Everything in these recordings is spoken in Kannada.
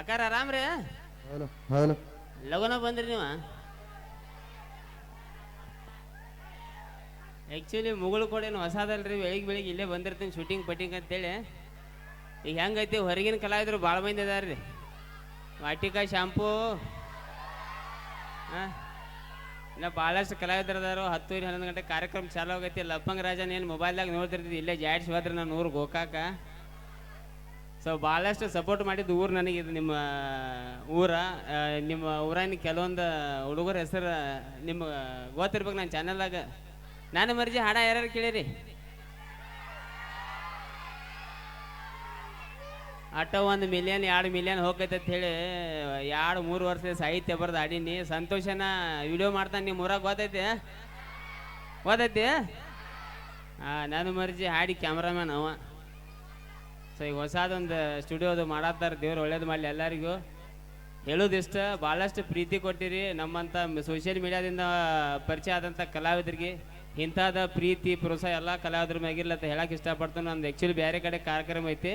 ಅಕ್ಕಾರ ಆರಾಮ್ರಿ ಹೌದು ಹೌದು. ಲಗುನ ಬಂದ್ರಿ ನೀವು? ಆ್ಯಕ್ಚುಲಿ ಮುಗುಳು ಕೊಡೇನು ಹೊಸದಲ್ರಿ ಬೆಳಿಗ್ಗೆ ಬೆಳಿಗ್ಗೆ ಇಲ್ಲೇ ಬಂದಿರ್ತೀನಿ ಶೂಟಿಂಗ್ ಪಟ್ಟಿಂಗ್ ಅಂತೇಳಿ. ಈಗ ಹೆಂಗೈತಿ ಹೊರಗಿನ ಕಲಾವಿದ್ರು ಭಾಳ ಮಂದಿ ಅದಾರ ರೀ ವಾಟಿಕಾ ಶಾಂಪೂ ಹಾಂ? ಇನ್ನು ಭಾಳಷ್ಟು ಕಲಾವಿದ್ರು ಅದಾರು ಹತ್ತು ಹನ್ನೊಂದು ಗಂಟೆ ಕಾರ್ಯಕ್ರಮ ಚಾಲು ಆಗೈತಿ. ಲಪ್ಪಂಗ ರಾಜನ್ ಏನು ಮೊಬೈಲ್ದಾಗ ನೋಡ್ತಿರ್ತೀವಿ ಇಲ್ಲೇ ಜಾಡ್ಸಿ ಹೋದ್ರೆ ನಾನು ಊರು ಗೋಕಾಕ ಸೊ ಭಾಳಷ್ಟು ಸಪೋರ್ಟ್ ಮಾಡಿದ್ದು ಊರು ನನಗೆ, ಇದು ನಿಮ್ಮ ಊರ ನಿಮ್ಮ ಊರಿನ ಕೆಲವೊಂದು ಹುಡುಗರ ಹೆಸರು ನಿಮ್ಮ, ಗೊತ್ತಿರ್ಬೇಕು ನನ್ನ ಚಾನಲ್ದಾಗ ನಾನು ಮರ್ಜಿ ಹಾಡ ಯಾರ್ಯಾರು ಕೇಳಿರಿ? ಅಟ್ಟ ಒಂದು ಮಿಲಿಯನ್ ಎರಡು ಮಿಲಿಯನ್ ಹೋಗೈತೆ ಅಂತ ಹೇಳಿ, ಎರಡು, ಮೂರು ವರ್ಷ ಸಾಹಿತ್ಯ ಬರ್ದು ಆಡೀನಿ ಸಂತೋಷನ ವಿಡಿಯೋ ಮಾಡ್ತಾನೆ ನಿಮ್ಮ ಊರಾಗ, ಗೊತ್ತೈತಿ? ಗೊತ್ತೈತಿ? ಹಾಂ ನಾನು ಮರ್ಜಿ ಹಾಡಿ ಕ್ಯಾಮ್ರಾಮ್ಯಾನ್ ಅವ. ಸೊ ಈಗ ಹೊಸದೊಂದು ಸ್ಟುಡಿಯೋದು ಮಾಡತ್ತಾರ ದೇವ್ರು ಒಳ್ಳೇದು ಮಾಡಲಿ ಎಲ್ಲರಿಗೂ. ಹೇಳೋದಿಷ್ಟ ಭಾಳಷ್ಟು ಪ್ರೀತಿ ಕೊಟ್ಟಿರಿ ನಮ್ಮಂಥ ಸೋಷಿಯಲ್ ಮೀಡಿಯಾದಿಂದ ಪರಿಚಯ ಆದಂಥ ಕಲಾವಿದರಿಗೆ. ಇಂಥದ ಪ್ರೀತಿ, ಪ್ರೋತ್ಸಾಹ ಎಲ್ಲ ಕಲಾವಿದ್ರ ಮ್ಯಾಗಿರ್ಲ ಅಂತ ಹೇಳಕ್ಕೆ ಇಷ್ಟಪಡ್ತೇನೆ. ನಂದು ಆ್ಯಕ್ಚುಲಿ ಬೇರೆ ಕಡೆ ಕಾರ್ಯಕ್ರಮ ಐತಿ.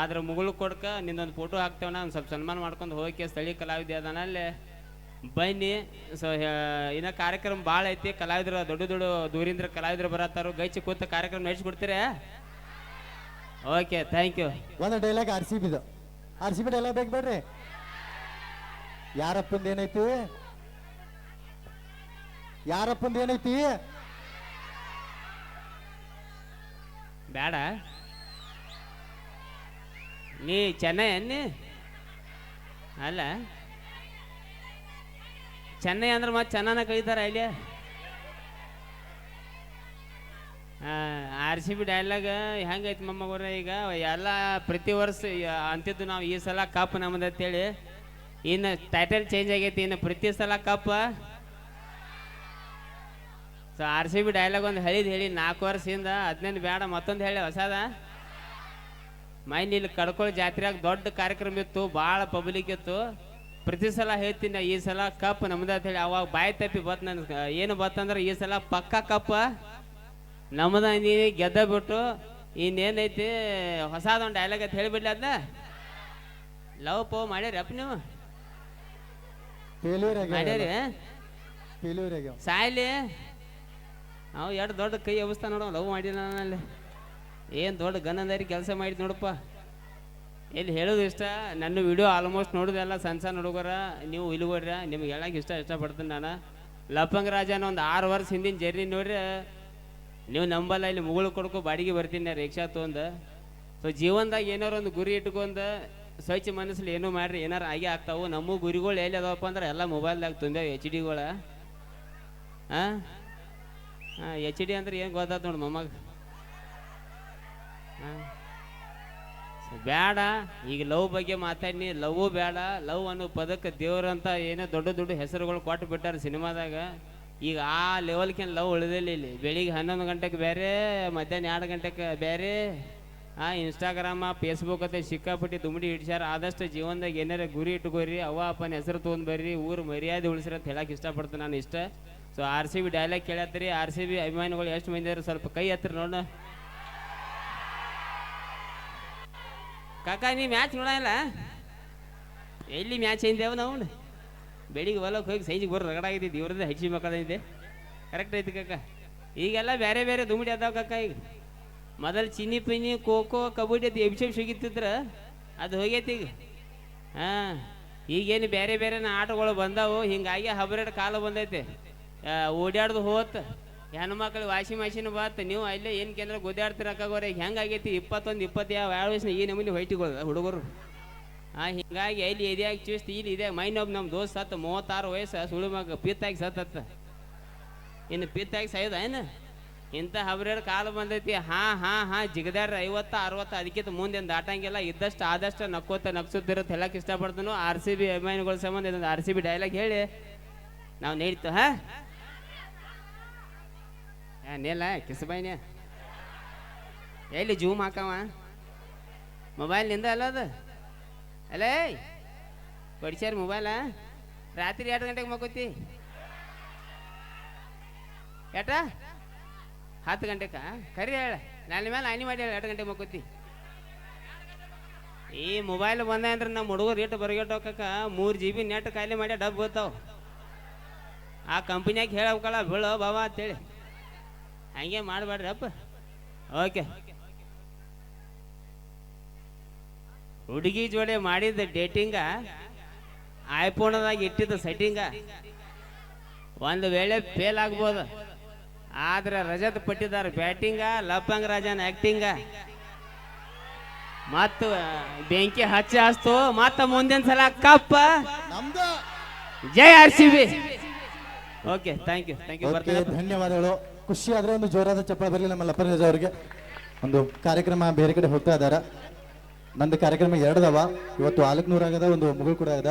ಆದ್ರೆ ಮುಗುಳು ಕೊಡ್ಕ ನಿಂದೊಂದು ಫೋಟೋ ಹಾಕ್ತೇವಣ ಒಂದು ಸ್ವಲ್ಪ ಸನ್ಮಾನ ಮಾಡ್ಕೊಂಡು ಹೋಗಿ ಸ್ಥಳೀಯ ಕಲಾವಿದ ಅದನ್ನ ಅಲ್ಲೇ. ಬನ್ನಿ, ಸೊ ಇನ್ನೂ ಕಾರ್ಯಕ್ರಮ ಭಾಳ ಐತಿ. ಕಲಾವಿದರು ದೊಡ್ಡ ದೊಡ್ಡ ದೂರಿಂದ ಕಲಾವಿದರು ಬರತ್ತಾರು. ಗೈಚಿ ಕೂತ ಕಾರ್ಯಕ್ರಮ ನಡೆಸ್ಕೊಡ್ತೀರಾ ಓಕೆ ಥ್ಯಾಂಕ್ ಯು ಒಂದು ಡೈಲಾಗ್ ಆರ್ ಸಿ ಬಿದು ಆರ್ ಸಿ ಬಿ ಡೈಲಾಗ್ ಬೇಕು ಬೇಡ್ರಿ. ಯಾರಪ್ಪಂದ ಏನೈತಿ? ಯಾರಪ್ಪಂದ ಏನೈತಿ? ಬೇಡ. ನೀ ಚೆನ್ನೈ ಅನ್ನಿ? ಅಲ್ಲ. ಚೆನ್ನೈ ಅಂದ್ರೆ ಮತ್ತೆ ಚೆನ್ನಾನ ಕಳೀತಾರ ಇಲ್ಲಿ? ಆರ್ ಸಿ ಬಿ ಡೈಲಾಗ್ ಹೆಂಗೈತಿ ಮಮ್ಮವರ ಈಗ? ಎಲ್ಲ ಪ್ರತಿ ವರ್ಷ ಅಂತಿದ್ದು ನಾವು ಈ ಸಲ ಕಪ್ ನಮ್ಮದು ಅಂತೇಳಿ. ಇನ್ನು ಟೈಟಲ್ ಚೇಂಜ್ ಆಗೈತಿ, ಇನ್ನು ಪ್ರತಿ ಸಲ cup so R C B dialogue ಒಂದು ಹೇಳಿದ್ ಹೇಳಿ, ನಾಲ್ಕು ವರ್ಷದಿಂದ ಹದಿನೈದು ಬೇಡ ಮತ್ತೊಂದು ಹೇಳಿ ಹೊಸದ? ಮೈನ್ ಇಲ್ಲಿ ಕಡ್ಕೊಳ್ಳಿ ಜಾತ್ರೆಯಾಗ ದೊಡ್ಡ ಕಾರ್ಯಕ್ರಮ ಇತ್ತು, ಭಾಳ ಪಬ್ಲಿಕ್ ಇತ್ತು. ಪ್ರತಿ ಸಲ ಹೇಳ್ತೀನಿ ಈ ಸಲ ಕಪ್ ನಮ್ದು ಅಂತ ಹೇಳಿ, ಅವಾಗ ಬಾಯಿ ತಪ್ಪಿ ಬತ್ ನನ್ಗೆ. ಏನು ಬತ್ತಂದ್ರೆ ಈ ಸಲ ಪಕ್ಕ ಕಪ್ ನಮ್ದ ನೀ ಗೆದ್ದ ಬಿಟ್ಟು ಇನ್ನೇನೈತಿ ಹೊಸದೊಂದು ಡೈಲಾಗ್ ಅಂತ ಹೇಳಿಬಿಡ್ಲಿ ಅದನ್ನ ಲವ್ ಪೋ ಮಾಡ್ಯಾರಪ್ಪ ನೀವು? ಮಾಡ್ಯಾರಿ? ಸಾಯ್ಲಿ? ಅವ್ ಎರಡು ದೊಡ್ಡ ಕೈ ಎಬ್ಸ್ತಾ ನೋಡ ಲವ್ ಮಾಡಿಲ್ಲ ನಾನಲ್ಲಿ ಏನು ದೊಡ್ಡ ಗನ್ನದಾರಿ ಕೆಲಸ ಮಾಡಿದ್ ನೋಡಪ್ಪ. ಎಲ್ಲಿ ಹೇಳೋದು ಇಷ್ಟ? ನನ್ನ ವಿಡಿಯೋ ಆಲ್ಮೋಸ್ಟ್ ನೋಡೋದೆಲ್ಲ ಸಣ್ಣ ಸಣ್ಣ ಹುಡುಗರ ನೀವು ಇಲ್ಗೋಡ್ರ ನಿಮ್ಗೆ ಹೇಳಕ್ಕೆ ಇಷ್ಟ ಇಷ್ಟಪಡ್ತೀನಿ ನಾನು. ಲಪ್ಪಂಗ ರಾಜನ ಒಂದು ಆರು ವರ್ಷ ಹಿಂದಿನ ಜರ್ನಿ ನೋಡ್ರಿ. ನೀವು ನಂಬಲ್ಲ, ಇಲ್ಲಿ ಮುಗುಳು ಕೊಡ್ಕೊ ಬಾಡಿಗೆ ಬರ್ತೀನಿ, ರಿಕ್ಷಾ ತೊಗೊಂಡು ಸೊ ಜೀವನದಾಗ ಏನಾರ ಒಂದು ಗುರಿ ಇಟ್ಕೊಂಡು, ಸ್ವಚ್ಛ ಮನಸ್ಸಲ್ಲಿ ಏನೋ ಮಾಡ್ರಿ, ಏನಾರು ಆಗಿ ಆಗ್ತಾವು. ನಮ್ಮ ಗುರಿಗಳು ಎಲ್ಲಿ ಅದಾವಪ್ಪ ಅಂದ್ರೆ, ಎಲ್ಲ ಮೊಬೈಲ್ದಾಗ ತುಂಬ ಎಚ್ ಡಿಗಳ ಹಾಂ ಎಚ್ ಡಿ ಅಂದ್ರೆ ಏನು ಗೊತ್ತಾಯ್ತು ನೋಡಿ ಮೊಮ್ಮಗ. ಬೇಡ ಈಗ ಲವ್ ಬಗ್ಗೆ ಮಾತಾಡಿನಿ. ಲವ್ ಬೇಡ ಲವ್ ಅನ್ನೋ ಪದಕ್ಕೆ ದೇವ್ರಂತ ಏನೋ ದೊಡ್ಡ ದೊಡ್ಡ ಹೆಸರುಗಳು ಕೊಟ್ಟು ಬಿಟ್ಟಾರೆ ಸಿನಿಮಾದಾಗ. ಈಗ ಆ ಲೆವೆಲ್ಕಿನ ಲವ್ ಉಳಿದಿಲ್ಲ ಇಲ್ಲಿ. ಬೆಳಿಗ್ಗೆ ಹನ್ನೊಂದು ಗಂಟೆಗೆ ಬೇರೆ, ಮಧ್ಯಾಹ್ನ ಎರಡು ಗಂಟೆಗೆ ಬೇರೆ. ಆ ಇನ್ಸ್ಟಾಗ್ರಾಮ ಫೇಸ್ಬುಕ್ ಅಂತ ಸಿಕ್ಕಾಪಟ್ಟಿ ದುಮ್ಡಿ ಹಿಡ್ಸ್ಯಾರ. ಆದಷ್ಟು ಜೀವನದಾಗ ಏನಾರ ಗುರಿ ಇಟ್ಕೋರಿ ಅವ ಅಪ್ಪನ ಹೆಸರು ತೊಗೊಂಡು ಬರ್ರಿ, ಊರು ಮರ್ಯಾದೆ ಉಳಿಸ್ರಿ ಅಂತ ಹೇಳಕ್ಕೆ ಇಷ್ಟಪಡ್ತೀನಿ ನಾನು ಇಷ್ಟ. So R C B dialogue ಕೇಳತ್ತೀರಿ R C B ಅಭಿಮಾನಿಗಳು ಎಷ್ಟು ಮಂದಿ ಸ್ವಲ್ಪ ಕೈ ಹತ್ತಿರ ನೋಡ ಕಾಕ, ನೀ ಮ್ಯಾಚ್ ನೋಡಲ್ಲ ಎಲ್ಲಿ ಮ್ಯಾಚ್ ಅయింದೇವ ನಾವು ಬೆಳಿಗ್ಗೆ ಹೊಲಕ್ಕೆ ಹೋಗಿ ಸೈಜಿಗೆ ಬರೋ ರಗಡಾಗಿದ್ದಿದ್ದು ಇವ್ರದ್ದು ಹೆಚ್ಚಿ ಮಕ್ಕಳಿದೆ ಕರೆಕ್ಟ್ ಐತಿ ಕಕ್ಕ ಈಗೆಲ್ಲ ಬೇರೆ ಬೇರೆ ದುಮಿಡಿ ಅದಾವ ಕಕ್ಕ ಈಗ. ಮೊದಲು ಚಿನ್ನಿ ಪಿನ್ನಿ ಕೋಕೋ ಕಬಡ್ಡಿ ಅದು ಎಬ್ಸೆಬ್ ಸಿಗಿತ್ತಿದ್ರ ಅದು ಹೋಗೈತಿ ಈಗ. ಹಾಂ, ಈಗೇನು ಬೇರೆ ಬೇರೆ ಆಟಗಳು ಬಂದಾವು, ಹಿಂಗಾಗಿ ಹಬ್ರೇಡ್ ಕಾಲ ಬಂದೈತೆ. ಓಡಾಡ್ದು ಹೋತ್, ಹೆಣ್ಮಕ್ಳು ವಾಷಿಂಗ್ ಮಷಿನ್ ಬಾತ್, ನೀವು ಅಲ್ಲೇ ಏನು ಕೇಂದ್ರ ಈಗ ಹೆಂಗಾಗೈತಿ ಇಪ್ಪತ್ತೊಂದು ಇಪ್ಪತ್ತು ಯಾವ ಎರಡು ವಯಸ್ಸಿನ ಈ ನಮೂನಿ ಹುಡುಗರು. ಆ, ಹಿಂಗಾಗಿ ಅಲ್ಲಿ ಇದ್ಯಾಗ ಚೂಸ್ತಿ, ಇಲ್ಲಿ ಇದೆ ಮೈನೊಬ್ಬ ನಮ್ಮ ದೋಸ್ತ ಸತ್ತ ಮೂವತ್ತಾರು ವಯಸ್ಸು ಸುಳು ಮಗ, ಪಿತ್ತಾಗಿ ಸತ್ತತ್ತ. ಇನ್ನು ಪಿತ್ತಾಗಿ ಸಾಯ್ದ ಏನು? ಇಂಥ ಹಬ್ರ ಕಾಲ ಬಂದೈತಿ, ಹಾ ಹಾ ಹಾ ಜಿಗದಾರ ಐವತ್ತು, ಅರವತ್ತು, ಅದಕ್ಕಿಂತ ಮುಂದೆ ದಾಟಂಗಿಲ್ಲ, ಇದ್ದಷ್ಟು ಆದಷ್ಟು ನಕ್ಕೋತ ನಗ್ಸುತ್ತಿರತ್ತೆ ಹೇಳಕ್ಕೆ ಇಷ್ಟಪಡ್ತಾನು. ಆರ್ ಸಿ ಬಿ ಅಭಿಮಾನಿಗಳ ಸಂಬಂಧ ಇದೊಂದು ಆರ್ ಸಿ ಬಿ ಡೈಲಾಗ್ ಹೇಳಿ. ನಾವು ನೀಡ್ತು ಹಾ? ನೇಲ ಕಿಸಬಾಯಿನೇ ಎಲ್ಲಿ ಜೂಮ್ ಹಾಕವ? ಮೊಬೈಲ್ನಿಂದ ಅಲ್ಲ ಅದು? ಅಲೇ ಕೊಡಿಸ್ಯಾರ ಮೊಬೈಲ ರಾತ್ರಿ ಎರಡು ಗಂಟೆಗೆ ಮಗೋತಿ ಎಟ ಹತ್ತು ಗಂಟೆಕ? ಕರಿ ಹೇಳ ನನ್ನ ಮೇಲೆ ಆನಿ ಮಾಡಿ ಹೇಳ, ಎರಡು ಗಂಟೆಗೆ ಮಕ್ಕೋತಿ ಈ ಮೊಬೈಲ್ ಬಂದ ಅಂದ್ರೆ ನಮ್ಮ ಹುಡುಗರು ರೇಟ್ ಬರಗಟ್ಟೋಕಕ್ಕ ಮೂರು ಜಿ ಬಿ ನೆಟ್ ಖಾಲಿ ಮಾಡಿ ಡಬ್ ಬರ್ತಾವ ಆ ಕಂಪ್ನಿಯಾಗ ಹೇಳಬೇಕಲ್ಲ ಬೀಳೋ ಬಾಬಾ ಅಂತೇಳಿ. ಹಂಗೆ ಮಾಡಬೇಡ್ರಪ್ಪ ಓಕೆ ಹುಡುಗಿ ಜೋಡಿ ಮಾಡಿದ ಡೇಟಿಂಗ ಐಫೋನದಾಗ ಇಟ್ಟಿದ್ದ ಸೆಟ್ಟಿಂಗ ಒಂದು ವೇಳೆ ಫೇಲ್ ಆಗ್ಬೋದು. ಆದ್ರೆ ರಜತ್ ಪಟ್ಟಿದಾರ ಬ್ಯಾಟಿಂಗ ಲಪ್ಪಂಗ್ ರಾಜನ್ ಆಕ್ಟಿಂಗ ಮತ್ತು ಬೆಂಕಿ ಹಚ್ಚ ಹಸ್ತು ಮತ್ತ ಮುಂದಿನ ಸಲ ಕಪ್ಪ ಜೈ R C B okay thank you thank you okay ಬರ್ತೀನಿ. ಧನ್ಯವಾದಗಳು. ಖುಷಿ ಆದ್ರೆ ಒಂದು ಜೋರಾದ ಚಪ್ಪಳ ಬರಲಿ ನಮ್ಮ ಲಪ್ಪರಾಜ್ ಅವರಿಗೆ. ಒಂದು ಕಾರ್ಯಕ್ರಮ ಬೇರೆ ಕಡೆ ಹೋಗ್ತಾ ಇದಾರ ನಂದು ಕಾರ್ಯಕ್ರಮ ಎರಡದವ. ಇವತ್ತು ಆಲಕ್ನೂರಾಗದ ಒಂದು ಮುಗುಳು ಕೂಡ ಅದ